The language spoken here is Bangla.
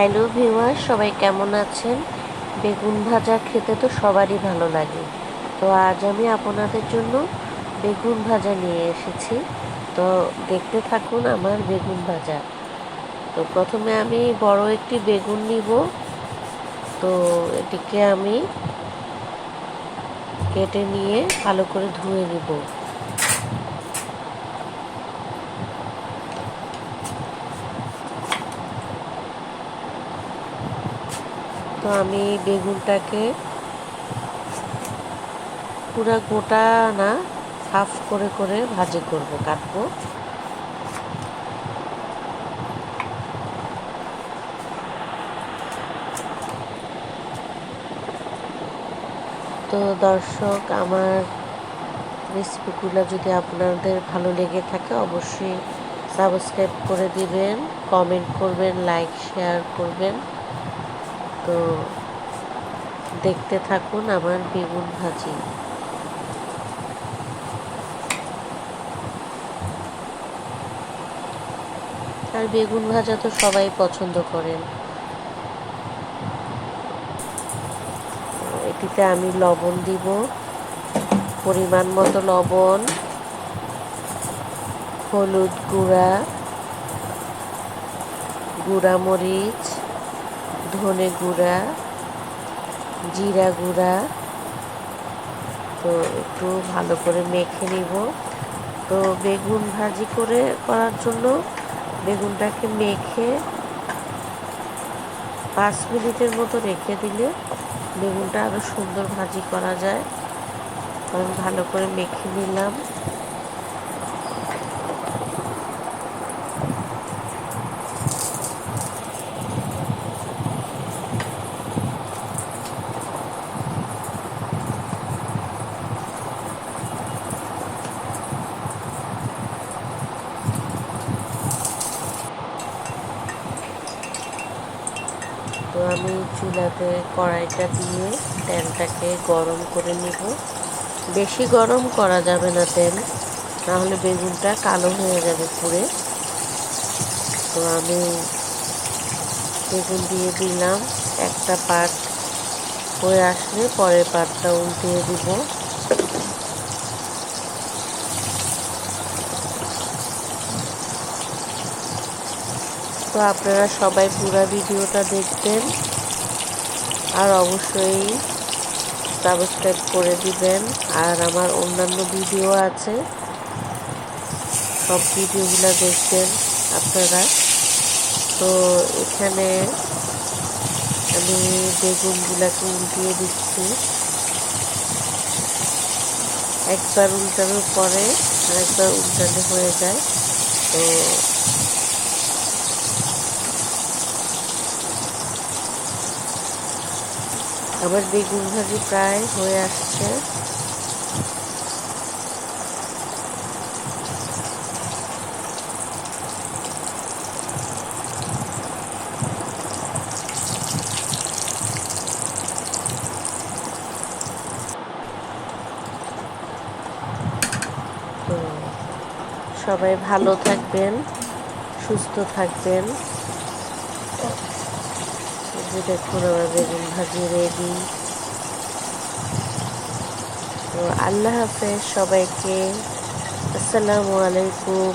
হ্যালো ভিউয়ার, সবাই কেমন আছেন? বেগুন ভাজা খেতে তো সবারই ভালো লাগে। তো আজ আমি আপনাদের জন্য বেগুন ভাজা নিয়ে এসেছি। তো দেখতে থাকুন আমার বেগুন ভাজা। তো প্রথমে আমি বড় একটি বেগুন নিব। তো এটিকে আমি কেটে নিয়ে ভালো করে ধুয়ে নিব। তো আমি বেগুনটাকে পুরা গোটা না হাফ করে করে ভাজি করব, কাটবো। তো দর্শক, আমার রেসিপিগুলো যদি আপনাদের ভালো লেগে থাকে, অবশ্যই সাবস্ক্রাইব করে দিবেন, কমেন্ট করবেন, লাইক, শেয়ার করবেন। তো দেখতে থাকুন আমার বেগুন ভাজি। আর বেগুন ভাজা তো সবাই পছন্দ করেন। এটিতে আমি লবণ দিব, পরিমাণ মতো লবণ, হলুদ গুঁড়া গুঁড়া মরিচ ধনে গুঁড়া, জিরা গুঁড়া। তো একটু ভালো করে মেখে নিব। তো বেগুন ভাজি করে করার জন্য বেগুনটাকে মেখে পাঁচ মিনিটের মতো রেখে দিলে বেগুনটা আরও সুন্দর ভাজি করা যায়। আমি ভালো করে মেখে নিলাম তো আমি চুলাতে কড়াইটা দিয়ে তেলটাকে গরম করে নিব। বেশি গরম করা যাবে না তেল, নাহলে বেগুনটা কালো হয়ে যাবে পুড়ে। তো আমি বেগুন দিয়ে দিলাম, একটা পাট হয়ে আসলে পরের পাটটা উল্টিয়ে দিব। তো আপনারা সবাই পুরো ভিডিওটা দেখবেন আর অবশ্যই সাবস্ক্রাইব করে দিবেন। আর আমার অন্যান্য ভিডিও আছে। সব ভিডিওগুলো দেখবেন আপনারা। তো এখানে আমি বেগুনগুলাকে উল্টিয়ে দিচ্ছি। একবার উল্টানোর পরে আরেকবার উল্টানো হয়ে যায়। তো আমার বেগুন ভাজি প্রায় হয়ে আসছে। সবাই ভালো থাকবেন সুস্থ থাকবেন। যে দেখুন বেগুন ভাজি রেডি তো আল্লাহ হাফেজ সবাইকে আসসালামু আলাইকুম।